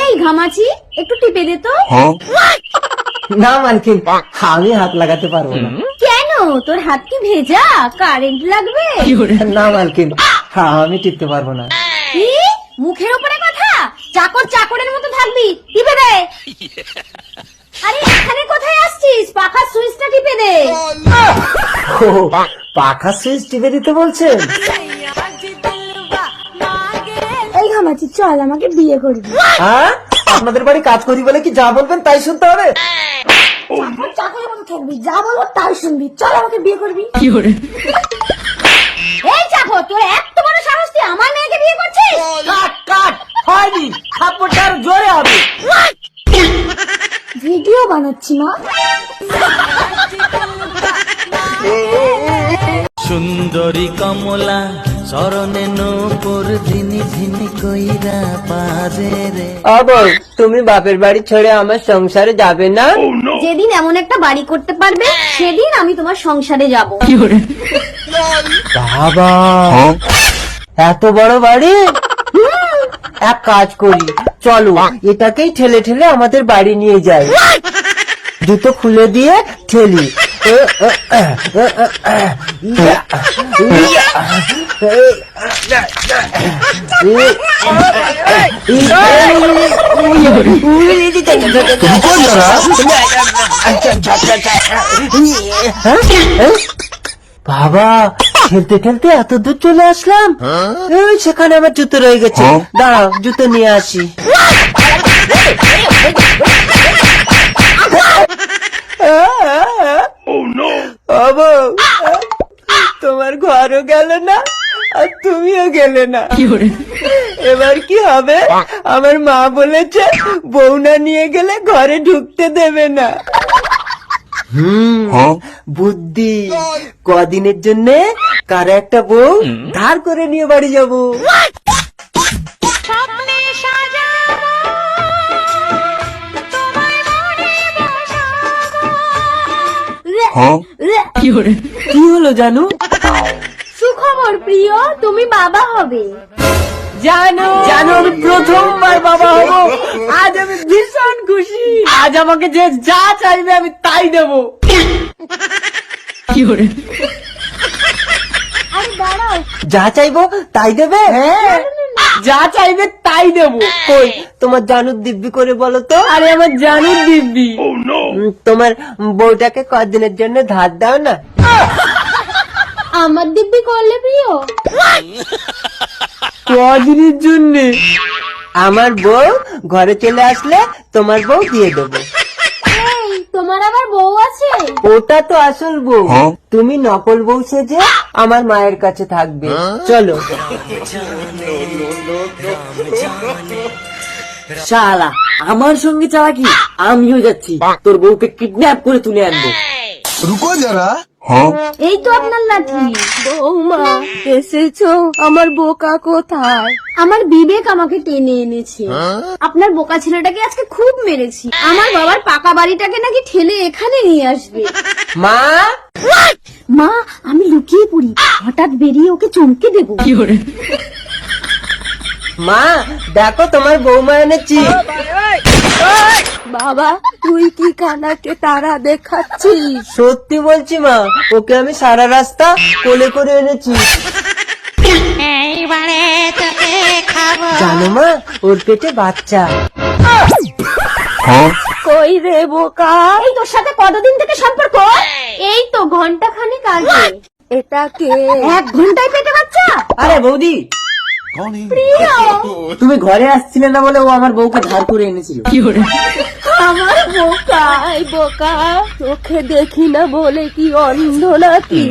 এই ঘামাচি একটু টিপে দে তো। না মালকিন আমি হাত লাগাতে পারব না। কেন? তোর হাত কি ভেজা? কারেন্ট লাগবে? না মালকিন আমি টিপতে পারব না। কি? মুখের উপরে কথা? চাকর চাকরের মতো থাকবি। টিপে দে। আরে এখানে কোথায় আসছিস? পাখার সুইচটা টিপে দে। ও, পাখা সুইচ টিপে দিতে বলছেন? ঘামাচি চল আমাকে বিয়ে করবি হ্যাঁ? আপনাদের বাড়ি কাজ করি বলে কি যা বলবেন তাই শুনতে হবে? চাকরের মতো থাকবি যা বলব তাই শুনবি। চল আমাকে বিয়ে করবি এই চাকর তোর এত বড় সাহস তুই আমার মেয়েকে বিয়ে করছিস? কাট কাট হয়নি। থাপ্পড়টা আরও জোরে হবে। ভিডিও বানাচ্ছি মা। সুন্দরী কমলা শরণে নূপুর ধিনি ধিনি কইরা পারে রে। অবর তুমি বাপের বাড়ি ছেড়ে আমার সংসারে যাবে না? যেদিন এমন একটা বাড়ি করতে পারবে সেদিন আমি তোমার সংসারে যাব। বাবা এত বড় বাড়ি? এক কাজ করি চলো এটাকেই ঠেলে ঠেলে আমাদের বাড়ি নিয়ে যাই। জুতো খুলে দিয়ে ঠেলি। বাবা খেলতে খেলতে এত দূর চলে আসলাম। ওই সেখানে আমার জুতো রয়ে গেছে। দাঁড়াও জুতো নিয়ে আসি। বাবু তোমার ঘরও গেল না? আর তুমিও গেলে না। এবার কি হবে? আমার মা বলেছে বউনা নিয়ে গেলে ঘরে ঢুকতে দেবে না। বুদ্ধি। কদিনের জন্য কার একটা বউ ধার করে নিয়ে বাড়ি যাব। কি হলো? জানু? সুখবর প্রিয় তুমি বাবা হবে। জানো জানো আমি প্রথমবার বাবা হব। আজ আমি ভীষণ খুশি। আজ আমাকে যে যা চাইবে আমি তাই দেব। আরে দাঁড়াও। যা চাইব তাই দেবে? হ্যাঁ। যা চাইবে তাই দেব। কই তোমার জানুর দিব্যি করে বলো তো? আরে আমার জানুর দিব্যি। তোমার বউটাকে কদিনের জন্য ধার দাও না? আমার দিব্যি করলে প্রিয়। কদিনের জন্য? আমার বউ ঘরে চলে আসলে তোমার বউ দিয়ে দেবো। তোমার আবার বউ আছে? ওটা তো আসল বউ। হ্যাঁ? তুমি নকল বউ সেজে আমার মায়ের কাছে থাকবে। চলো। শালা আমার সঙ্গে চালাকি আমিও যাচ্ছি। তোর বউকে কিডন্যাপ করে তুলে আনব। রুকো যারা। এই তো আপনার লাঠি। বৌমা এসেছ? আমার বোকা কোথায়? আমার বিবেক আমাকে টেনে এনেছে। আপনার বোকা ছেলেটাকে আজকে খুব মেরেছি। আমার বাবার পাকা বাড়িটাকে নাকি ঠেলে এখানে নিয়ে আসবে। মা? মা আমি লুকিয়ে পড়ি। হঠাৎ বেরিয়ে ওকে চমকে দেবো। মা দেখো তোমার বৌমা এনেছি। বাবা তুই কি কানাকে তারা দেখাচ্ছিস? সত্যি বলছি মা ওকে আমি সারা রাস্তা কোলে করে এনেছি। জানো মা ওর পেটে বাচ্চা। কই রে বোকা? এই তোর সাথে কতদিন থেকে সম্পর্ক? এই তো ঘণ্টা খানিক আগে। এটা কে? এক ঘন্টায় পেটে বাচ্চা? আরে বৌদি তুমি ঘরে আসছিলে না বলে ও আমার বউকে ধার করে এনেছিল। আমার বোকা বোকা চোখে দেখি না বলে কি অন্ধ নাকি?